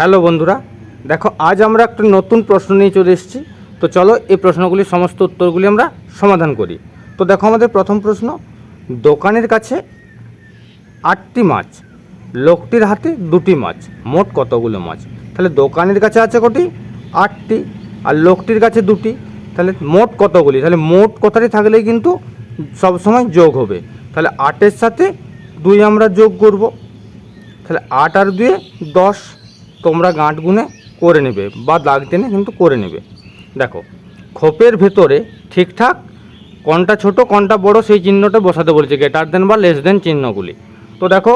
Hello বন্ধুরা, দেখো আজ আমরা একটা নতুন প্রশ্ন নিয়ে চলে এসেছি। তো চলো এই প্রশ্নগুলির সমস্ত উত্তরগুলি আমরা সমাধান করি। তো দেখো আমাদের প্রথম প্রশ্ন, দোকানের কাছে আটটি মাছ, লোকটির হাতে দুটি মাছ, মোট কতগুলো মাছ? তাহলে দোকানের কাছে আছে কটি? আটটি। আর লোকটির কাছে দুটি। তাহলে মোট কতগুলি? তাহলে মোট কথাটি থাকলেই কিন্তু সবসময় যোগ হবে। তাহলে আটের সাথে দুই আমরা যোগ করব। তাহলে আট আর দুয়ে দশ। তোমরা গাঁট গুনে করে নেবে বা দাগ টেনে কিন্তু করে নেবে। দেখো, খোপের ভেতরে ঠিকঠাক কোনটা ছোট কোনটা বড়, সেই চিহ্নটা বসাতে বলেছে গ্রেটার দেন বা লেস দেন চিহ্নগুলি। তো দেখো,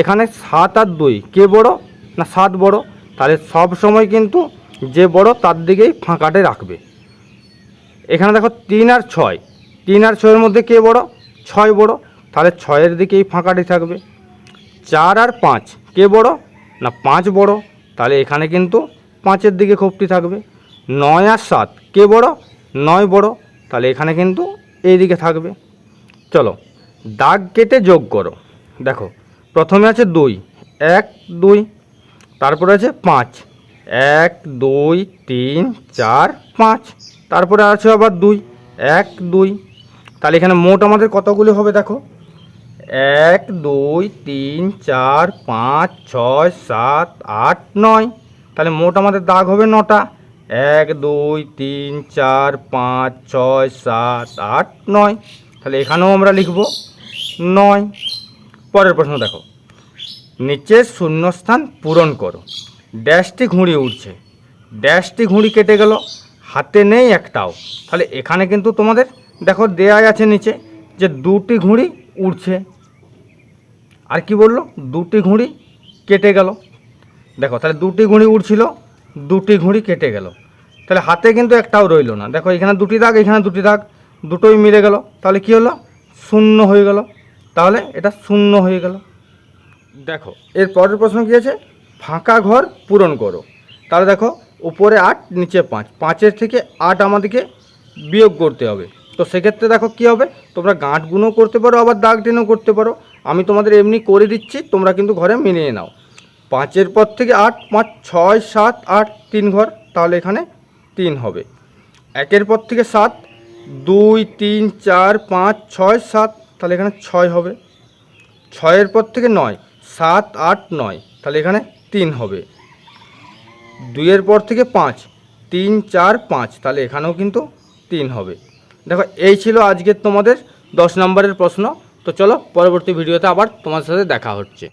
এখানে সাত আর দুই, কে বড় না সাত বড়? তাহলে সব সময় কিন্তু যে বড় তার দিকেই ফাঁকাটে রাখবে। এখানে দেখো, তিন আর ছয়, তিন আর ছয়ের মধ্যে কে বড়? ছয় বড়। তাহলে ছয়ের দিকেই ফাঁকাটি থাকবে। চার আর পাঁচ, কে বড় না পাঁচ বড়? তাহলে এখানে কিন্তু পাঁচের দিকে খোপটি থাকবে। নয় আর সাত, কে বড়? নয় বড়। তাহলে এখানে কিন্তু এই দিকে থাকবে। চলো, দাগ কেটে যোগ করো। দেখো, প্রথমে আছে দুই, এক, দুই, তারপরে আছে পাঁচ। এক, দুই, তিন, চার, পাঁচ। তারপরে আছে আবার দুই, এক, দুই। তাহলে এখানে মোট আমাদের কতগুলি হবে দেখো? এক, দুই, তিন, চার, পাঁচ, ছয়, সাত, আট, নয়। তাহলে মোট আমাদের দাগ হবে নটা। এক, দুই, তিন, চার, পাঁচ, ছয়, সাত, আট, নয়। তাহলে এখানেও আমরা লিখব নয়। পরের প্রশ্ন দেখো। নিচের শূন্যস্থান পূরণ করো। ড্যাশটি ঘুড়ি উঠছে ড্যাশটি ঘুড়ি কেটে গেল। হাতে নেই একটাও। তাহলে এখানে কিন্তু তোমাদের, দেখো দেয়াই আছে নিচে যে দুটি ঘুড়ি উড়ছে। আর কি বলল? দুটি ঘুড়ি কেটে গেল। দেখো, তাহলে দুটি ঘুড়ি উড়ছিল, দুটি ঘুড়ি কেটে গেল। তাহলে হাতে কিন্তু একটাও রইল না। দেখো, এখানে দুটি দাগ, এখানে দুটি দাগ, দুটোই মিলে গেল। তাহলে কি হলো? শূন্য হয়ে গেল। তাহলে এটা শূন্য হয়ে গেল। দেখো, এর পরের প্রশ্ন কী আছে? ফাঁকা ঘর পূরণ করো। তাহলে দেখো, উপরে আট, নিচে পাঁচ। পাঁচের থেকে আট আমাদেরকে বিয়োগ করতে হবে। তো সেক্ষেত্রে দেখো কী হবে? তোমরা গাঁট গুণও করতে পারো, আবার দাগ টেনও করতে পারো। আমি তোমাদের এমনি করে দিচ্ছি, তোমরা কিন্তু ঘরে মিলিয়ে নাও। পাঁচের পর থেকে আট, পাঁচ, ছয়, সাত, আট, তিন ঘর, তাহলে এখানে তিন হবে। একের পর থেকে সাত, দুই, তিন, চার, পাঁচ, ছয়, সাত, তাহলে এখানে ছয় হবে। ছয়ের পর থেকে নয়, সাত, আট, নয়, তাহলে এখানে তিন হবে। দুইয়ের পর থেকে পাঁচ, তিন, চার, পাঁচ, তাহলে এখানেও কিন্তু তিন হবে। দেখো, এই ছিল আজকের তোমাদের দশ নম্বরের প্রশ্ন। তো চলো, পরবর্তী ভিডিওতে আবার তোমার সাথে দেখা হচ্ছে।